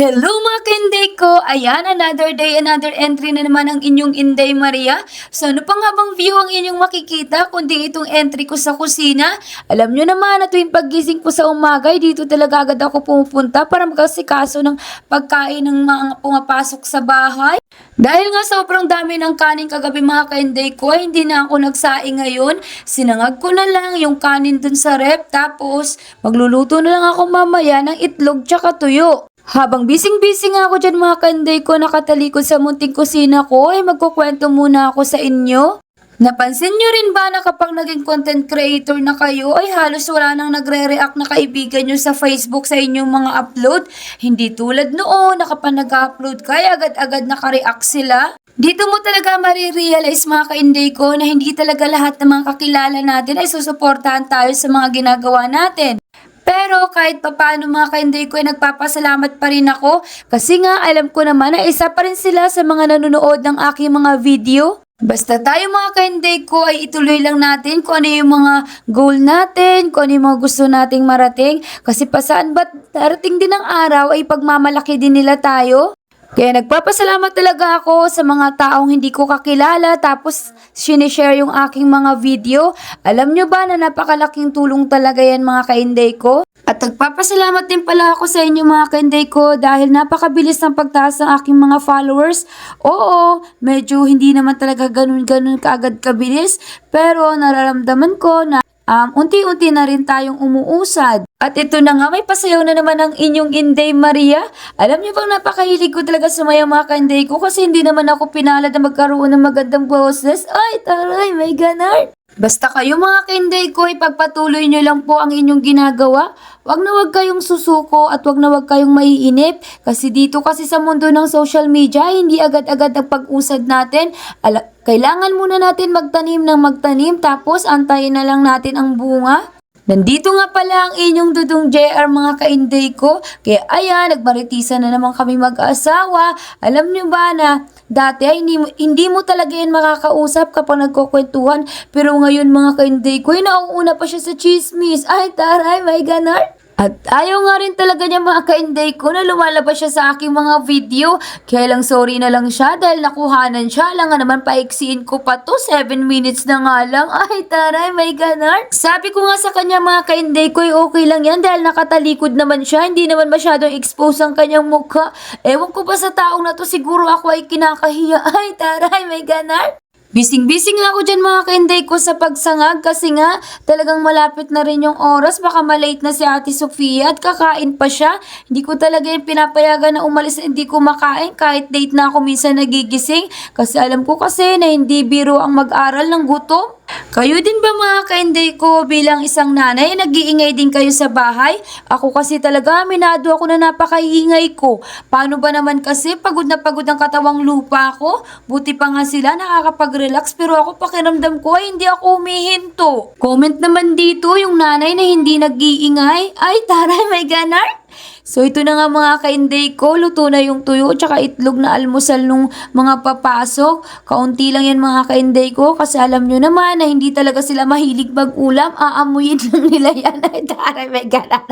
Hello mga ka-Inday ko! Ayan, another day, another entry na naman ang inyong Inday Maria. So ano pa nga bang view ang inyong makikita kundi itong entry ko sa kusina? Alam nyo naman na tuwing paggising ko sa umaga, dito talaga agad ako pumupunta para magkasikaso ng pagkain ng mga pumapasok sa bahay. Dahil nga sobrang dami ng kanin kagabi mga ka-Inday ko, hindi na ako nagsaing ngayon. Sinangag ko na lang yung kanin dun sa rep, tapos magluluto na lang ako mamaya ng itlog tsaka tuyo. Habang bising-bising ako dyan mga kanday ko nakatalikod sa munting kusina ko, ay magkukwento muna ako sa inyo. Napansin nyo rin ba na kapag naging content creator na kayo ay halos wala nang nagre-react na kaibigan nyo sa Facebook sa inyong mga upload? Hindi tulad noon na kapag nag-upload ka ay agad-agad nakareact sila. Dito mo talaga marirealize mga kainday ko na hindi talaga lahat ng mga kakilala natin ay susuportahan tayo sa mga ginagawa natin. Pero kahit papaano mga kainday ko ay nagpapasalamat pa rin ako kasi nga alam ko naman na isa pa rin sila sa mga nanonood ng aking mga video. Basta tayo mga kainday ko ay ituloy lang natin kung ano yung mga goal natin, kung ano yung mga gusto nating marating. Kasi pasaan ba't darating din ang araw ay pagmamalaki din nila tayo? Kaya nagpapasalamat talaga ako sa mga taong hindi ko kakilala tapos sinishare yung aking mga video. Alam nyo ba na napakalaking tulong talaga yan mga kainday ko? At nagpapasalamat din pala ako sa inyo mga kainday ko dahil napakabilis ng pagtaas ng aking mga followers. Oo, medyo hindi naman talaga ganun-ganun kaagad kabilis pero nararamdaman ko na um, unti-unti na rin tayong umuusad. At ito na nga, may pasayaw na naman ang inyong Inday Maria. Alam niyo bang napakahilig ko talaga sumaya mga kanday ko kasi hindi naman ako pinalad na magkaroon ng magandang boses. Ay, taray, may ganar. Basta kayo mga kainday ko, ipagpatuloy nyo lang po ang inyong ginagawa. Huwag na huwag kayong susuko at huwag na huwag kayong maiinip. Kasi dito kasi sa mundo ng social media, hindi agad-agad ang pag-usad natin. Ala, kailangan muna natin magtanim ng magtanim tapos antayin na lang natin ang bunga. Nandito nga pala ang inyong dudong JR mga kainday ko. Kaya ayan, nagmaritisan na naman kami mag-asawa. Alam nyo ba na dati ay hindi, mo- hindi mo talaga yan makakausap kapag nagkukwentuhan. Pero ngayon mga kainday ko, ay nauuna pa siya sa chismis. Ay taray, may ganar. At ayaw nga rin talaga niya mga kainday ko na lumalabas siya sa aking mga video. Kaya lang sorry na lang siya dahil nakuhanan siya. Lang nga naman paiksiin ko pa to. 7 minutes na nga lang. Ay taray, may ganar. Sabi ko nga sa kanya mga kainday ko ay okay lang yan dahil nakatalikod naman siya. Hindi naman masyadong expose ang kanyang mukha. Ewan ko ba sa taong na to siguro ako ay kinakahiya. Ay taray, may ganar. Bising-bising nga ako dyan mga kainday ko sa pagsangag kasi nga talagang malapit na rin yung oras. Baka malate na si Ate Sofia at kakain pa siya. Hindi ko talaga yung pinapayagan na umalis na hindi ko makain kahit late na ako minsan nagigising. Kasi alam ko kasi na hindi biro ang mag-aral ng gutom. Kayo din ba mga kainday ko bilang isang nanay, nag-iingay din kayo sa bahay? Ako kasi talaga, minado ako na napakaingay ko. Paano ba naman kasi pagod na pagod ang katawang lupa ko? Buti pa nga sila nakakapag-relax pero ako pakiramdam ko ay hindi ako umihinto. Comment naman dito yung nanay na hindi nag-iingay. Ay taray, may ganar. So ito na nga mga kainday ko, luto na yung tuyo tsaka itlog na almusal nung mga papasok. Kaunti lang yan mga kainday ko kasi alam nyo naman na hindi talaga sila mahilig mag-ulam. Aamuyin lang nila yan. Ay, taray, may ganar.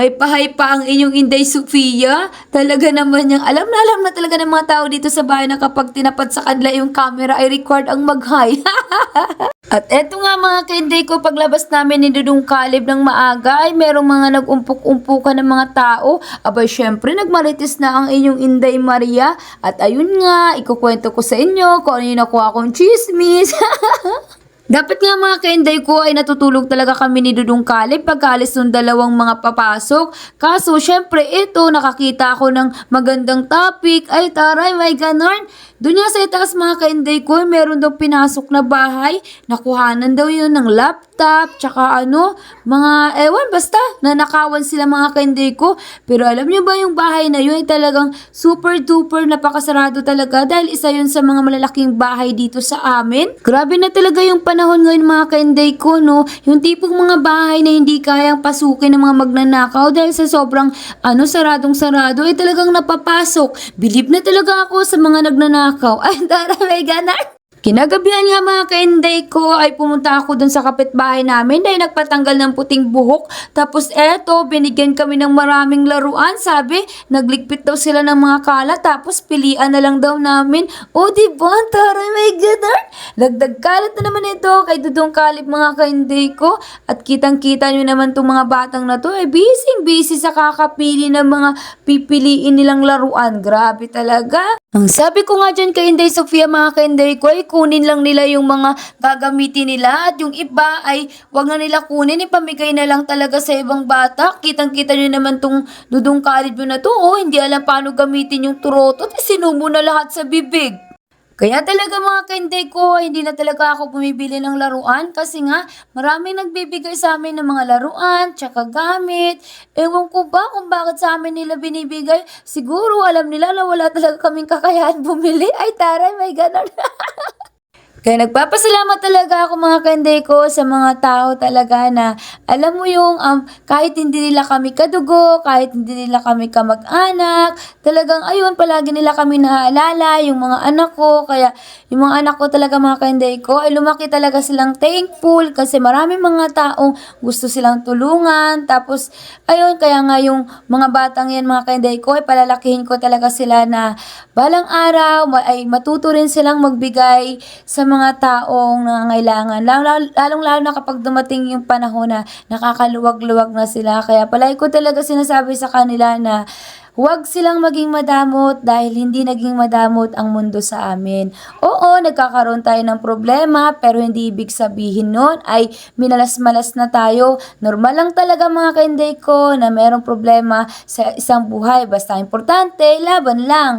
May pahay pa ang inyong Inday Sofia. Talaga naman yung alam na alam na talaga ng mga tao dito sa bahay na kapag tinapat sa kanila yung camera ay record ang mag-hi. At eto nga mga kainday ko, paglabas namin ni Dudong Kalib ng maaga ay merong mga nag-umpok-umpukan ng mga tao. Abay syempre nagmarites na ang inyong Inday Maria. At ayun nga, ikukwento ko sa inyo kung ano yung nakuha kong chismis. Dapat nga mga kainday ko ay natutulog talaga kami ni Dudong Kalib pagkaalis ng dalawang mga papasok. Kaso syempre ito nakakita ako ng magandang topic. Ay taray may ganon. Doon nga sa itaas mga kainday ko meron daw pinasok na bahay. Nakuhanan daw yun ng laptop tsaka ano mga ewan basta nanakawan sila mga kainday ko. Pero alam nyo ba yung bahay na yun ay talagang super duper napakasarado talaga dahil isa yun sa mga malalaking bahay dito sa amin. Grabe na talaga yung panahon ngayon mga kainday ko, no? Yung tipong mga bahay na hindi kayang pasukin ng mga magnanakaw dahil sa sobrang ano, saradong sarado ay talagang napapasok. Bilib na talaga ako sa mga nagnanakaw. Ay, tara, may ganar. Kinagabihan nga mga kainday ko ay pumunta ako dun sa kapitbahay namin dahil nagpatanggal ng puting buhok. Tapos eto, binigyan kami ng maraming laruan. Sabi, nagligpit daw sila ng mga kalat tapos pilian na lang daw namin. O di ba? Taray, my God! Dagdag kalat na naman ito kay Dudong Kalip mga kainday ko. At kitang-kita nyo naman itong mga batang na to. Eh, busy-busy sa kakapili ng mga pipiliin nilang laruan. Grabe talaga. Ang sabi ko nga dyan kay Sofia mga kainday ko ay kunin lang nila yung mga gagamitin nila at yung iba ay wag na nila kunin, ipamigay na lang talaga sa ibang bata. Kitang-kita nyo naman tong dudong kalibyo na to, oh, hindi alam paano gamitin yung turotot, eh, sinubo na lahat sa bibig. Kaya talaga mga kainday ko, hindi na talaga ako bumibili ng laruan kasi nga maraming nagbibigay sa amin ng mga laruan, tsaka gamit. Ewan ko ba kung bakit sa amin nila binibigay. Siguro alam nila na wala talaga kaming kakayahan bumili. Ay taray, may ganon. Kaya nagpapasalamat talaga ako mga kanday ko sa mga tao talaga na alam mo yung um, kahit hindi nila kami kadugo, kahit hindi nila kami kamag-anak, talagang ayun palagi nila kami naaalala, yung mga anak ko, kaya yung mga anak ko talaga mga kanday ko ay lumaki talaga silang thankful kasi maraming mga taong gusto silang tulungan, tapos ayun kaya nga yung mga batang yan mga kanday ko ay palalakihin ko talaga sila na balang araw ay matuto rin silang magbigay sa mga taong nangangailangan. Lalong lalo na kapag dumating yung panahon na nakakaluwag-luwag na sila. Kaya palagi ko talaga sinasabi sa kanila na huwag silang maging madamot dahil hindi naging madamot ang mundo sa amin. Oo, nagkakaroon tayo ng problema pero hindi ibig sabihin nun ay minalas-malas na tayo. Normal lang talaga mga kainday ko na merong problema sa isang buhay. Basta importante, laban lang.